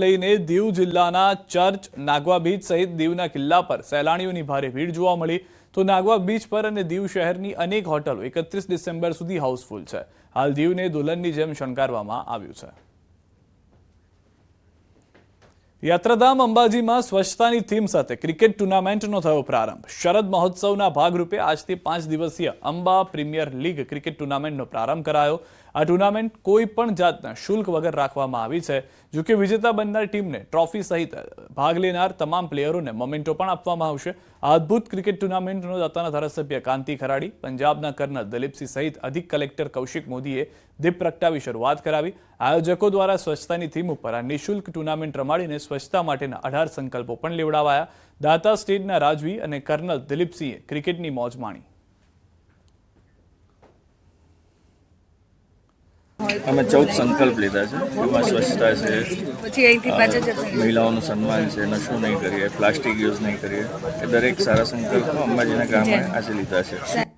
લઈને દીવ જિલ્લાના church, Nagoa beach સહિત દીવના કિલ્લા પર સહેલાણીઓની ભારે ભીડ જોવા મળી. તો નાગવા બીચ પર અને દીવ શહેરની અનેક હોટલો એકત્રીસ ડિસેમ્બર સુધી હાઉસફુલ છે. હાલ દીવને દુલ્હનની જેમ શણગારવામાં આવ્યું છે. યાત્રાધામ અંબાજીમાં સ્વચ્છતાની થીમ સાથે ક્રિકેટ ટુર્નામેન્ટનો થયો પ્રારંભ. શરદ મહોત્સવના ભાગરૂપે આજથી પાંચ દિવસીય અંબા પ્રીમિયર લીગ ક્રિકેટ ટુર્નામેન્ટનો પ્રારંભ કરાયો. આ ટુર્નામેન્ટ કોઈ પણ જાતના શુલ્ક વગર રાખવામાં આવી છે, જો કે વિજેતા બનનાર ટીમને ટ્રોફી સહિત ભાગ લેનાર તમામ પ્લેયરોને મોમેન્ટો પણ આપવામાં આવશે. આ અદ્ભુત ક્રિકેટ ટુર્નામેન્ટનો દાતાના ધારાસભ્ય કાંતિ ખરાડી, પંજાબના કર્નલ દલીપસિંહ સહિત અધિક કલેક્ટર કૌશિક મોદીએ દીપ પ્રગટાવી શરૂઆત કરાવી. આયોજકો દ્વારા સ્વચ્છતાની થીમ ઉપર આ નિઃશુલ્ક ટુર્નામેન્ટ રમાડીને સ્વચ્છતા માટેના અઢાર સંકલ્પો પણ લેવડાવાયા. દાતા સ્ટેટના રાજવી અને કર્નલ દિલીપસિંહે ક્રિકેટની મોજ માણી. અમે ચૌદ સંકલ્પ લીધા છે. એમાં સ્વચ્છતા છે. મહિલાઓનું સન્માન છે. નશો નહીં કરીએ પ્લાસ્ટિક યુઝ નહીં કરીએ. એ દરેક સારા સંકલ્પો અંબાજીના ગામે આજે લીધા છે.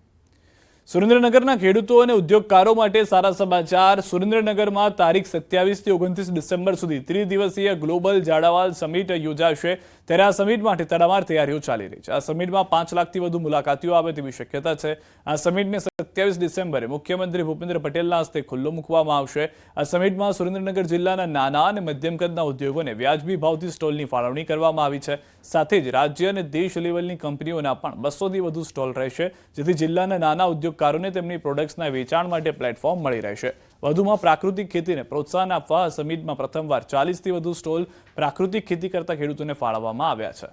સુરેન્દ્રનગરના ખેડૂતો અને ઉદ્યોગકારો માટે સારા સમાચાર. સુરેન્દ્રનગરમાં તારીખ સત્યાવીસથી ઓગણત્રીસ ડિસેમ્બર સુધી ત્રિદિવસીય ગ્લોબલ જાડાવાલ સમિટ યોજાશે. ત્યારે આ સમિટ માટે તડામાર તૈયારીઓ ચાલી રહી છે. આ સમિટમાં પાંચ લાખથી વધુ મુલાકાતીઓ આવે તેવી શક્યતા છે. આ સમિટને સત્યાવીસ ડિસેમ્બરે મુખ્યમંત્રી ભૂપેન્દ્ર પટેલના હસ્તે ખુલ્લો મૂકવામાં આવશે. આ સમિટમાં સુરેન્દ્રનગર જિલ્લાના નાના અને મધ્યમ કદના ઉદ્યોગોને વ્યાજબી ભાવથી સ્ટોલની ફાળવણી કરવામાં આવી છે. સાથે જ રાજ્ય અને દેશ લેવલની કંપનીઓના પણ બસોથી વધુ સ્ટોલ રહેશે, જેથી જિલ્લાના નાના ઉદ્યોગકારોને તેમની પ્રોડક્ટ્સના વેચાણ માટે પ્લેટફોર્મ મળી રહેશે. વધુમાં પ્રાકૃતિક ખેતીને પ્રોત્સાહન આપવા સમિટમાં પ્રથમવાર ચાલીસથી વધુ સ્ટોલ પ્રાકૃતિક ખેતી કરતા ખેડૂતોને ફાળવવામાં આવ્યા છે.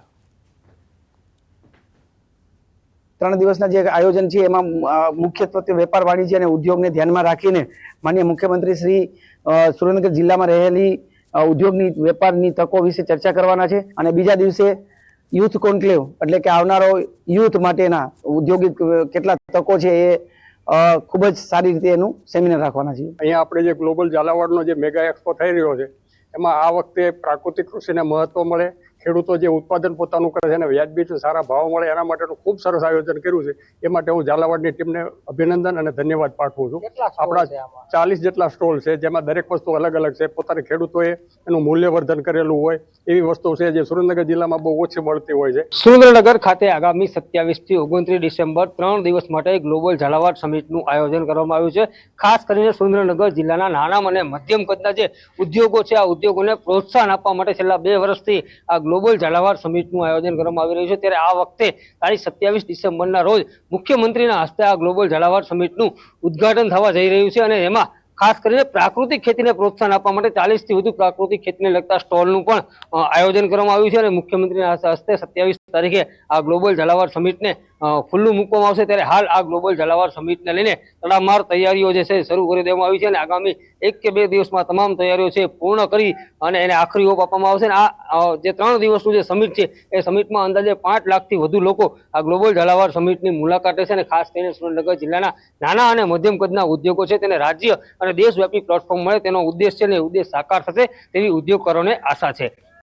ત્રણ દિવસના જે આયોજન છે, એમાં મુખ્યત્વે વેપાર વાણિજ્ય અને ઉદ્યોગને ધ્યાનમાં રાખીને માન્ય મુખ્યમંત્રી શ્રી સુરેન્દ્રનગર જિલ્લામાં રહેલી ઉદ્યોગની, વેપારની તકો વિશે ચર્ચા કરવાના છે અને બીજા દિવસે યુથ કોન્ક્લેવ એટલે કે આવનારો યુથ માટેના ઉદ્યોગિક કેટલા તકો છે એ ખૂબ જ સારી રીતે એનું સેમિનાર રાખવાના છે અહીંયા આપણે જે ગ્લોબલ ઝાલાવાડનો જે મેગા એક્સપો થઈ રહ્યો છે, એમાં આ વખતે પ્રાકૃતિક કૃષિને મહત્વ મળે ખેડૂતો જે ઉત્પાદન પોતાનું કરે છે અને વ્યાજબી સારા ભાવ મળે એના માટેનું ખૂબ સરસ આયોજન કર્યું છે. એ માટે હું ઝાલાવાડની ટીમને અભિનંદન અને ધન્યવાદ પાઠવું છું. આપણા ચાલીસ જેટલા સ્ટોલ છે જેમાં દરેક વસ્તુ અલગ અલગ છે. પોતાના ખેડૂતોએ એનું મૂલ્યવર્ધન કરેલું હોય એવી વસ્તુ છે જે સુરેન્દ્રનગર જિલ્લામાં બહુ ઓછી મળતી હોય છે. સુરેન્દ્રનગર ખાતે આગામી સત્યાવીસથી ઓગણત્રીસ ડિસેમ્બર ત્રણ દિવસ માટે ગ્લોબલ ઝાલાવાડ સમિટનું આયોજન કરવામાં આવ્યું છે. ખાસ કરીને સુરેન્દ્રનગર જિલ્લાના નાના અને મધ્યમ કદના જે ઉદ્યોગો છે આ ઉદ્યોગોને પ્રોત્સાહન આપવા માટે છેલ્લા બે વર્ષથી આ ગ્લોબલ ઝાલાવાડ સમિટનું આયોજન કરવામાં આવી રહ્યું છે. ત્યારે આ વખતે તારીખ સત્યાવીસ ડિસેમ્બરના રોજ મુખ્યમંત્રીના હસ્તે આ ગ્લોબલ ઝાલાવાડ સમિટનું ઉદ્ઘાટન થવા જઈ રહ્યું છે અને એમાં ખાસ કરીને પ્રાકૃતિક ખેતીને પ્રોત્સાહન આપવા માટે ચાલીસથી વધુ પ્રાકૃતિક ખેતીને લગતા સ્ટોલનું પણ આયોજન કરવામાં આવ્યું છે અને મુખ્યમંત્રીના હસ્તે સત્યાવીસ તારીખે આ ગ્લોબલ ઝાલાવાડ સમિટને ખુલ્લું મૂકવામાં આવશે. ત્યારે હાલ આ ગ્લોબલ ઝાલાવાડ સમિટને લઈને તડામાર તૈયારીઓ જે છે શરૂ કરી દેવામાં આવી છે અને આગામી એક કે બે દિવસમાં તમામ તૈયારીઓ છે પૂર્ણ કરી અને એને આખરી ઓપ આપવામાં આવશે. અને આ જે ત્રણ દિવસનું જે સમિટ છે એ સમિટમાં અંદાજે પાંચ લાખથી વધુ લોકો આ ગ્લોબલ ઝાલાવાડ સમિટની મુલાકાત લેશે અને ખાસ કરીને સુરેન્દ્રનગર જિલ્લાના નાના અને મધ્યમ કદના ઉદ્યોગો છે. તેને રાજ્ય અને દેશવ્યાપી પ્લેટફોર્મ મળે તેનો ઉદ્દેશ છે ને ઉદ્દેશ સાકાર થશે તેવી ઉદ્યોગકારોને આશા છે.